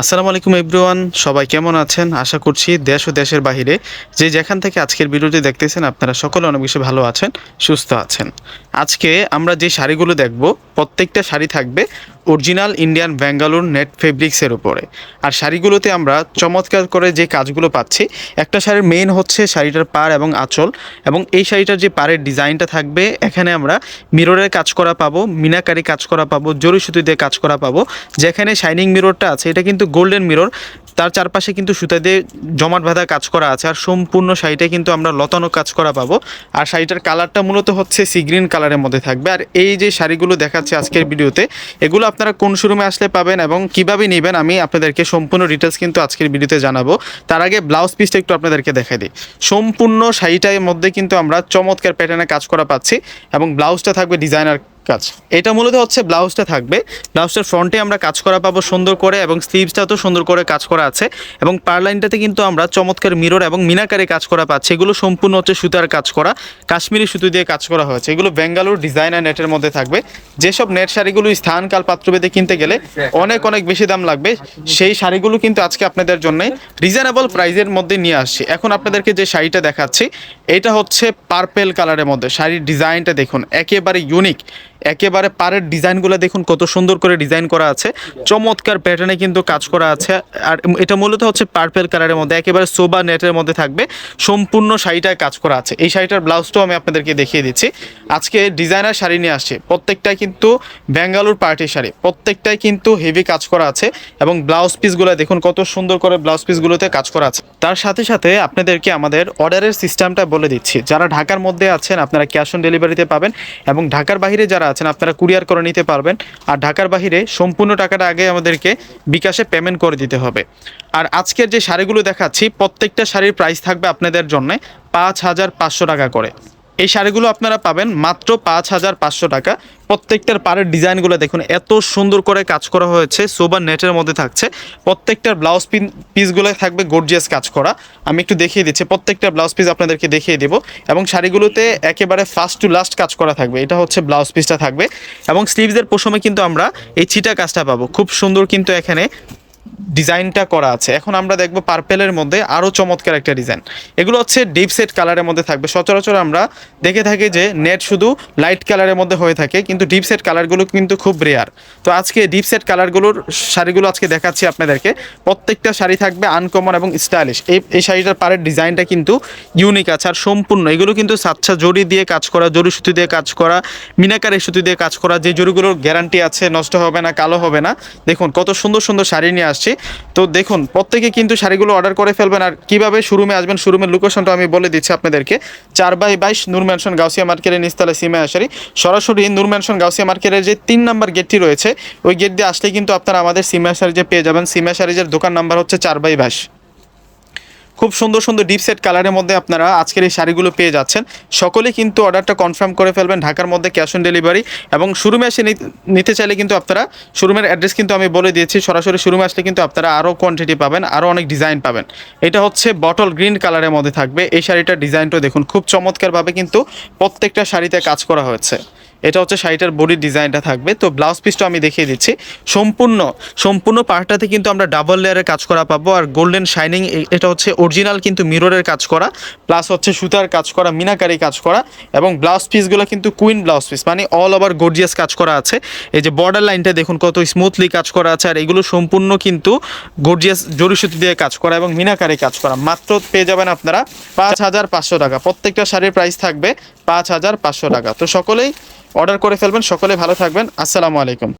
আসসালামু আলাইকুম এভরিওয়ান, সবাই কেমন আছেন? আশা করছি দেশ ও দেশের বাহিরে যে যেখান থেকে আজকের ভিডিওটি দেখতেছেন, আপনারা সকলে অনেক বেশি ভালো আছেন, সুস্থ আছেন। আজকে আমরা যে শাড়িগুলো দেখব প্রত্যেকটা শাড়ি থাকবে অরিজিনাল ইন্ডিয়ান ব্যাঙ্গালোর নেট ফেব্রিক্সের উপরে। আর শাড়িগুলোতে আমরা চমৎকার করে যে কাজগুলো পাচ্ছি, একটা শাড়ির মেইন হচ্ছে শাড়িটার পার এবং আঁচল এবং এই শাড়িটার যে পাড়ের ডিজাইনটা থাকবে, এখানে আমরা মিররের কাজ করা পাবো, মিনাকারি কাজ করা পাবো জরি দিয়ে কাজ করা পাবো। যেখানে শাইনিং মিররটা আছে, এটা কিন্তু গোল্ডেন মিরর তার চারপাশে কিন্তু সুতা দিয়ে জমাট বাঁধা কাজ করা আছে আর সম্পূর্ণ শাড়িটা কিন্তু আমরা লতানো কাজ করা পাবো। আর শাড়িটার কালারটা মূলত হচ্ছে সি গ্রিন কালারের মধ্যে থাকবে। আর এই যে শাড়িগুলো দেখাচ্ছে আজকের ভিডিওতে, এগুলো আপনারা কোন শোরুমে আসলে পাবেন এবং কীভাবে নেবেন আমি আপনাদেরকে সম্পূর্ণ ডিটেলস কিন্তু আজকের ভিডিওতে জানাব। তার আগে ব্লাউজ পিসটা একটু আপনাদেরকে দেখাই দিই। সম্পূর্ণ শাড়িটার মধ্যে কিন্তু আমরা চমৎকার প্যাটার্নে কাজ করা পাচ্ছি এবং ব্লাউজটা থাকবে ডিজাইনার কাজ। এটা মূলত হচ্ছে ব্লাউজটা থাকবে। ব্লাউজটার ফ্রন্টে আমরা কাজ করা পাবো সুন্দর করে এবং স্লিভসটাতেও সুন্দর করে কাজ করা আছে এবং পারলাইনটাতে কিন্তু আমরা চমৎকার মিরর এবং মিনাকারে কাজ করা পাচ্ছি। এগুলো সম্পূর্ণ হচ্ছে সুতার কাজ করা, কাশ্মীরি সুতো দিয়ে কাজ করা হয়েছে। এগুলো বেঙ্গালোর ডিজাইন আর নেটের মধ্যে থাকবে। যেসব নেট শাড়িগুলো স্থান কাল পাত্রভেদে কিনতে গেলে অনেক অনেক বেশি দাম লাগবে। সেই শাড়িগুলো কিন্তু আজকে আপনাদের জন্য রিজনেবল প্রাইজের মধ্যে নিয়ে আসছি। এখন আপনাদেরকে যে শাড়িটা দেখাচ্ছি, এটা হচ্ছে পার্পেল কালারের মধ্যে। শাড়ির ডিজাইনটা দেখুন, একেবারে ইউনিক একেবারে পাড়ের ডিজাইনগুলো দেখুন, কত সুন্দর করে ডিজাইন করা আছে। চমৎকার প্যাটার্নে কিন্তু কাজ করা আছে। আর এটা মূলত হচ্ছে পার্পেল কালারের মধ্যে, একেবারে সোবা নেটের মধ্যে থাকবে। সম্পূর্ণ শাড়িটায় কাজ করা আছে। এই শাড়িটার ব্লাউজটাও আমি আপনাদেরকে দেখিয়ে দিচ্ছি। আজকে ডিজাইনার শাড়ি নিয়ে আসছে। প্রত্যেকটাই কিন্তু ব্যাঙ্গালোর পার্টি শাড়ি। প্রত্যেকটাই কিন্তু হেভি কাজ করা আছে এবং ব্লাউজ পিসগুলো দেখুন, কত সুন্দর করে ব্লাউজ পিসগুলোতে কাজ করা আছে। তার সাথে সাথে আপনাদেরকে আমাদের অর্ডারের সিস্টেমটা বলে দিচ্ছি। যারা ঢাকার মধ্যে আছেন, আপনারা ক্যাশ অন ডেলিভারিতে পাবেন এবং ঢাকার বাইরে যারা আছেন, আপনারা কুরিয়ার করে নিতে পারবেন। আর ঢাকার বাহিরে সম্পূর্ণ টাকাটা আগে আমাদেরকে বিকাশে পেমেন্ট করে দিতে হবে। আর আজকের যে শাড়িগুলো দেখাচ্ছি, প্রত্যেকটা শাড়ির প্রাইস থাকবে আপনাদের জন্য পাঁচ হাজার পাঁচশো টাকা করে। এই শাড়িগুলো আপনারা পাবেন মাত্র পাঁচ হাজার পাঁচশো টাকা। প্রত্যেকটার পাড়ের ডিজাইনগুলো দেখুন, এত সুন্দর করে কাজ করা হয়েছে, সোবার নেটের মধ্যে থাকছে। প্রত্যেকটার ব্লাউজ পিন পিসগুলো থাকবে গর্জিয়াস কাজ করা। আমি একটু দেখিয়ে দিচ্ছি, প্রত্যেকটা ব্লাউজ পিস আপনাদেরকে দেখিয়ে দেবো। এবং শাড়িগুলোতে একেবারে ফার্স্ট টু লাস্ট কাজ করা থাকবে, এটা হচ্ছে ব্লাউজ পিসটা থাকবে। এবং স্লিভসের পোষমে কিন্তু আমরা এই চিটা কাজটা পাবো। খুব সুন্দর কিন্তু এখানে ডিজাইনটা করা আছে। এখন আমরা দেখব পার্পেলের মধ্যে আরও চমৎকার একটা ডিজাইন। এগুলো হচ্ছে ডিপ সেট কালারের মধ্যে থাকবে। সচরাচর আমরা দেখে থাকি যে নেট শুধু লাইট কালারের মধ্যে হয়ে থাকে, কিন্তু ডিপ সেট কালারগুলো কিন্তু খুব রেয়ার তো আজকে ডিপ সেট কালারগুলোর শাড়িগুলো আজকে দেখাচ্ছি আপনাদেরকে। প্রত্যেকটা শাড়ি থাকবে আনকমন এবং স্টাইলিশ এই এই শাড়িটার পাড়ের ডিজাইনটা কিন্তু ইউনিক আছে আর সম্পূর্ণ। এগুলো কিন্তু সাচ্ছা জড়ি দিয়ে কাজ করা জরি সুতি দিয়ে কাজ করা মিনাকারি সুতি দিয়ে কাজ করা, যে জরিগুলোর গ্যারান্টি আছে, নষ্ট হবে না, কালো হবে না। দেখুন, কত সুন্দর সুন্দর শাড়ি নিয়ে আসছি। তো দেখুন, প্রত্যেকে কিন্তু শাড়িগুলো অর্ডার করে ফেলবেন আর কীভাবে শোরুমে আসবেন, শোরুমের লোকেশনটা আমি বলে দিচ্ছি আপনাদেরকে। চার বাই বাইশ নূর ম্যানশন গাউসিয়া মার্কেটের নিস্তালা সিমে আসারি। সরাসরি নূর ম্যানশন গাউসিয়া মার্কেটের যে তিন নম্বর গেটটি রয়েছে, ওই গেট দিয়ে আসলে কিন্তু আপনারা আমাদের সিমে আসারিজে পেয়ে যাবেন। সিমে আসারিজের দোকান নাম্বার হচ্ছে চার বাই বাইশ। খুব সুন্দর সুন্দর ডিপ সেট কালারের মধ্যে আপনারা আজকের এই শাড়িগুলো পেয়ে যাচ্ছেন। সকলে কিন্তু অর্ডারটা কনফার্ম করে ফেলবেন ঢাকার মধ্যে ক্যাশ অন ডেলিভারি এবং শোরুমে এসে নিতে চাইলে কিন্তু আপনারা শোরুমের অ্যাড্রেস কিন্তু আমি বলে দিয়েছি। সরাসরি শোরুমে আসলে কিন্তু আপনারা আরও কোয়ান্টিটি পাবেন আরও অনেক ডিজাইন পাবেন। এটা হচ্ছে বটল গ্রিন কালারের মধ্যে থাকবে। এই শাড়িটার ডিজাইনটা দেখুন, খুব চমৎকারভাবে কিন্তু প্রত্যেকটা শাড়িতে কাজ করা হয়েছে। এটা হচ্ছে শাড়িটার বডির ডিজাইনটা থাকবে। তো ব্লাউজ পিসটা আমি দেখিয়ে দিচ্ছি। সম্পূর্ণ সম্পূর্ণ পার্টটাতে কিন্তু আমরা ডাবল লেয়ারের কাজ করা পাবো। আর গোল্ডেন শাইনিং এটা হচ্ছে অরিজিনাল কিন্তু মিররের কাজ করা। প্লাস হচ্ছে সুতার কাজ করা, মিনাকারি কাজ করা। এবং ব্লাউজ পিসগুলো কিন্তু কুইন ব্লাউজ পিস মানে অল ওভার গর্জিয়াস কাজ করা আছে। এই যে বর্ডার লাইনটা দেখুন, কত স্মুথলি কাজ করা আছে। আর এগুলো সম্পূর্ণ কিন্তু গর্জিয়াস জরি সুতি দিয়ে কাজ করা এবং মিনাকারি কাজ করা। মাত্র পেয়ে যাবেন আপনারা পাঁচ হাজার পাঁচশো টাকা। প্রত্যেকটা শাড়ির প্রাইস থাকবে পাঁচ হাজার পাঁচশো টাকা। তো সকলেই অর্ডার করে ফেলবেন সকলে ভালো থাকবেন। আসসালামু আলাইকুম।